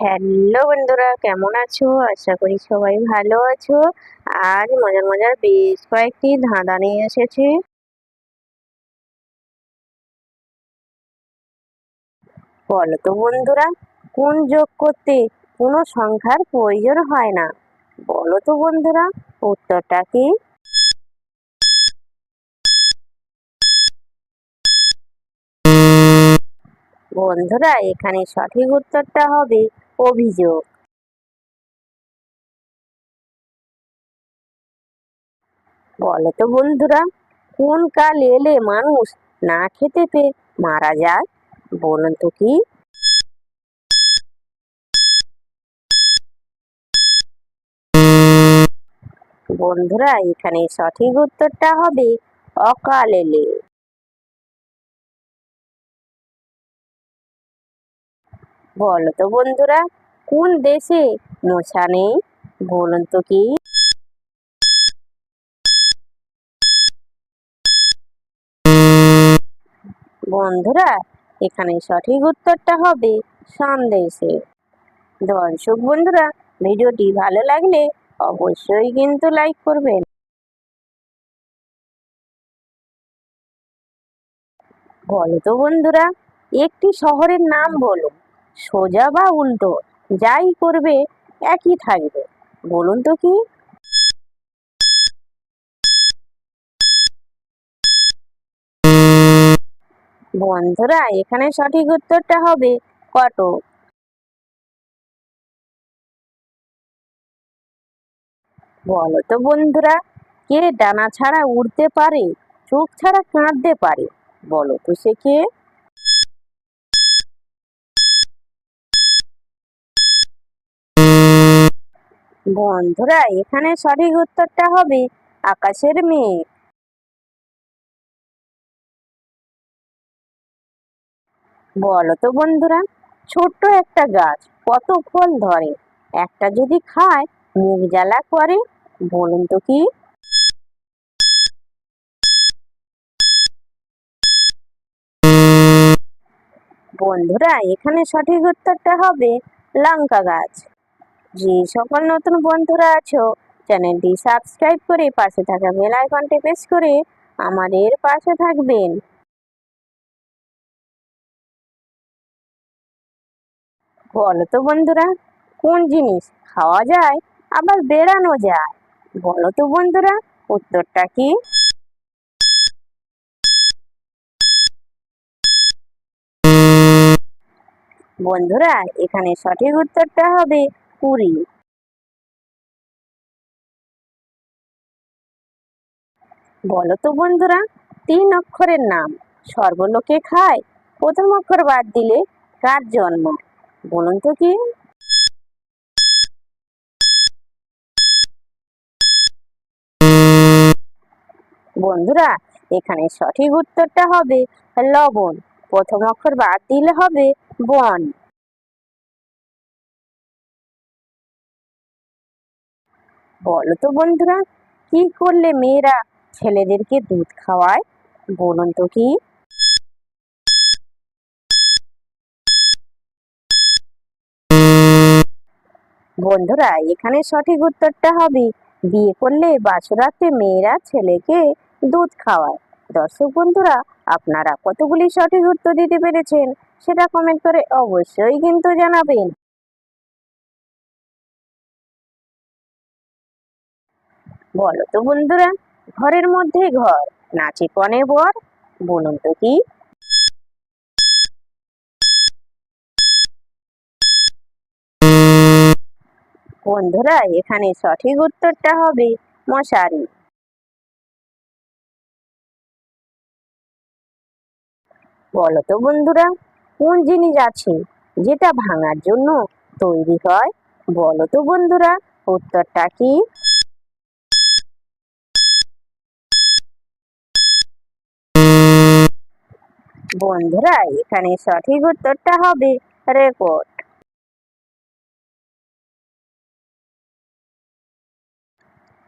Hello বন্ধুরা, কেমন আছো? আশা করি সবাই ভালো আছো। আজ মজার মজার বেশ কয়েকটি ধাঁধা নিয়ে এসেছি। বলো তো বন্ধুরা, কোন যোগ করতে কোনো সংখ্যার প্রয়োজন হয় না? বলো তো বন্ধুরা, উত্তরটা কি? বন্ধুরা, এখানে সঠিক উত্তরটা হবে অভিযোগ। বলো তো বন্ধুরা, কোন কাল এলে মানুষ না খেতে পেয়ে মারা যায়? বলুন তো কি? বন্ধুরা, এখানে সঠিক উত্তরটা হবে অকাল এলে। বলো তো বন্ধুরা, কোন দেশে মশা নেই? বলুন তো কি? বন্ধুরা, এখানে সঠিক উত্তরটা হবে সন্দেশে। দর্শক বন্ধুরা, ভিডিওটি ভালো লাগলে অবশ্যই কিন্তু লাইক করবেন। বলো তো বন্ধুরা, একটি শহরের নাম বলো সোজা বা উল্টো, যাই করবে, একই থাকবে। বলুন তো কি? বন্ধুরা, এখানে সঠিক উত্তরটা হবে কত বলো তো বন্ধুরা, কে ডানা ছাড়া উড়তে পারে, চোখ ছাড়া কাঁদতে পারে? বলো তো সে কে? বন্ধুরা, এখানে সঠিক উত্তরটা হবে আকাশের মেঘ। বলো তো বন্ধুরা, ছোট্ট একটা গাছ কত ফল ধরে? একটা যদি খায় মুখ জ্বালা করে, বলুন তো কি? বন্ধুরা, এখানে সঠিক উত্তরটা হবে লঙ্কা গাছ। যে সকল নতুন বন্ধুরা আছো, চ্যানেলটি সাবস্ক্রাইব করে পাশে থাকা বেল আইকনটি প্রেস করে আমাদের পাশে থাকবেন। বলো তো বন্ধুরা, কোন জিনিস খাওয়া যায়, আবার বেড়ানো যায়? বলো তো বন্ধুরা, উত্তরটা কি? বন্ধুরা, এখানে সঠিক উত্তরটা হবে পুরী বলো তো বন্ধুরা, তিন অক্ষরের নাম। সর্বলোকে খায়, প্রথম অক্ষর বাদ দিলে কার জন্ম? বলুন তো কি? বন্ধুরা, এখানে সঠিক উত্তরটা হবে লবণ। প্রথম অক্ষর বাদ দিলে হবে বন। বলো তো বন্ধুরা, কি করলে মেয়েরা ছেলেদেরকে দুধ খাওয়ায়? বলুন তো কি? বন্ধুরা, এখানে সঠিক উত্তরটা হবে, বিয়ে করলে বাসরাতে মেয়েরা ছেলেকে দুধ খাওয়ায়। দর্শক বন্ধুরা, আপনারা কতগুলি সঠিক উত্তর দিতে পেরেছেন, সেটা কমেন্ট করে অবশ্যই কিন্তু জানাবেন। বলো তো বন্ধুরা, ঘরের মধ্যে ঘর নাচে কনে বর, বলুন তো কি? বন্ধুরা, এখানে সঠিক উত্তরটা হবে মশারি। বলো তো বন্ধুরা, কোন জিনিস আছে যেটা ভাঙার জন্য তৈরি হয়? বলো তো বন্ধুরা, উত্তরটা কি? বন্ধুরা, এখানে সঠিক উত্তরটা হবে রেকর্ড।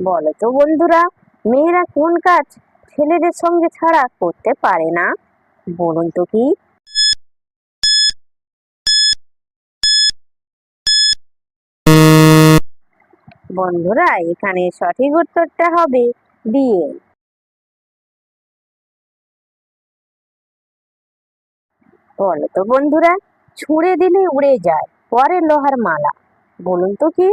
বলো তো বন্ধুরা, মেয়েরা কোন কাজ ছেলেদের সঙ্গে ছাড়া করতে পারে না? বলুন তো কি? বন্ধুরা, এখানে সঠিক উত্তরটা হবে বিয়ে বলো তো বন্ধুরা, ছুঁড়ে দিলে উড়ে যায় পরে লোহার মালা। বলুন তো কি?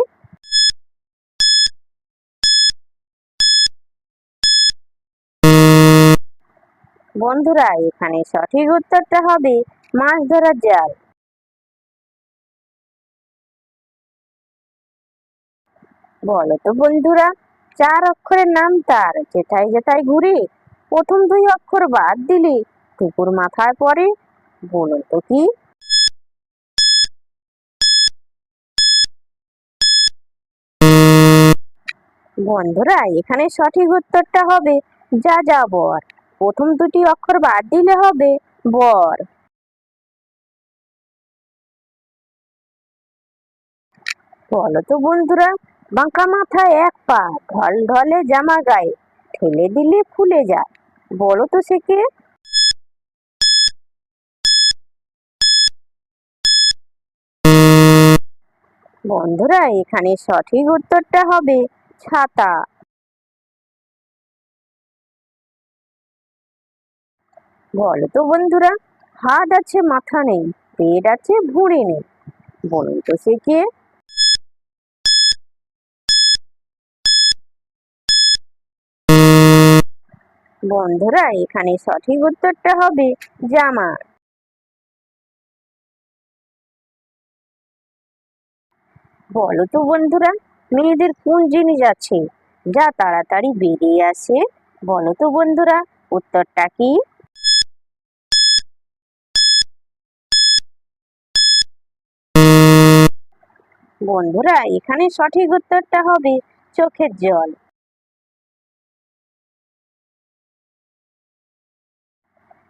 বন্ধুরা, এখানে সঠিক উত্তরটা হবে মাছ ধরার জাল। বলো তো বন্ধুরা, চার অক্ষরের নাম তার, যেথায় যেথায় ঘুরে প্রথম দুই অক্ষর বাদ দিলে টুকুর মাথায় পড়ে বলো তো কি? বন্ধুরা, এখানে সঠিক উত্তরটা হবে যা যা বর প্রথম দুটি অক্ষর বাদ দিলে হবে বর। বলো তো বন্ধুরা, বাঁকা মাথায় এক পা ঢল ঢলে জামা গায়ে, ঠেলে দিলে ফুলে যায়। বলো তো সে কে? বন্ধুরা, এখানে সঠিক উত্তরটা হবে ছাতা। বলো তো বন্ধুরা, হাত আছে, মাথা নেই, পেট আছে, ভুঁড়ি নেই। বলুন তো সে কে? বন্ধুরা, এখানে সঠিক উত্তরটা হবে জামা। বলো তো বন্ধুরা, মেয়েদের কোন জিনিস আছে যা তাড়াতাড়ি বেরিয়ে আসে? বলো তো বন্ধুরা, উত্তরটা কি? বন্ধুরা, এখানে সঠিক উত্তরটা হবে চোখের জল।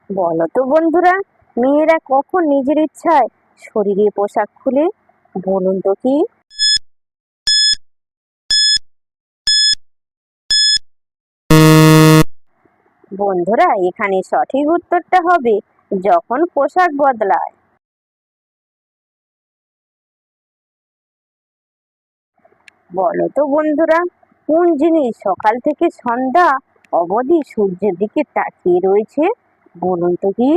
বলো তো বন্ধুরা, মেয়েরা কখন নিজের ইচ্ছায় শরীরে পোশাক খুলে? বলুন তো কি? বন্ধুরা, এখানে সঠিক উত্তরটা হবে যখন পোশাক বদলায়। বলো তো বন্ধুরা, কোন জিনিস সকাল থেকে সন্ধ্যা অবধি সূর্যের দিকে তাকিয়ে রয়েছে? বলুন তো কি?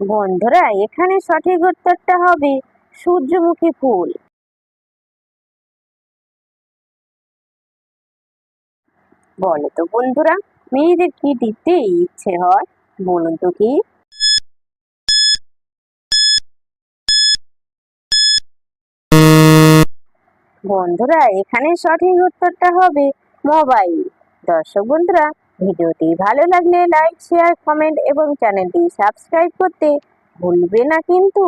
বন্ধুরা, এখানে সঠিক উত্তরটা হবে সূর্যমুখী ফুল। বলো তো বন্ধুরা, মেয়েদের কি দিতে ইচ্ছে হয়? বলুন তো কি? বন্ধুরা, এখানে সঠিক উত্তরটা হবে মোবাইল। দর্শক বন্ধুরা, ভিডিওটি ভালো লাগলে লাইক, শেয়ার, কমেন্ট এবং চ্যানেলটি সাবস্ক্রাইব করতে ভুলবে না কিন্তু।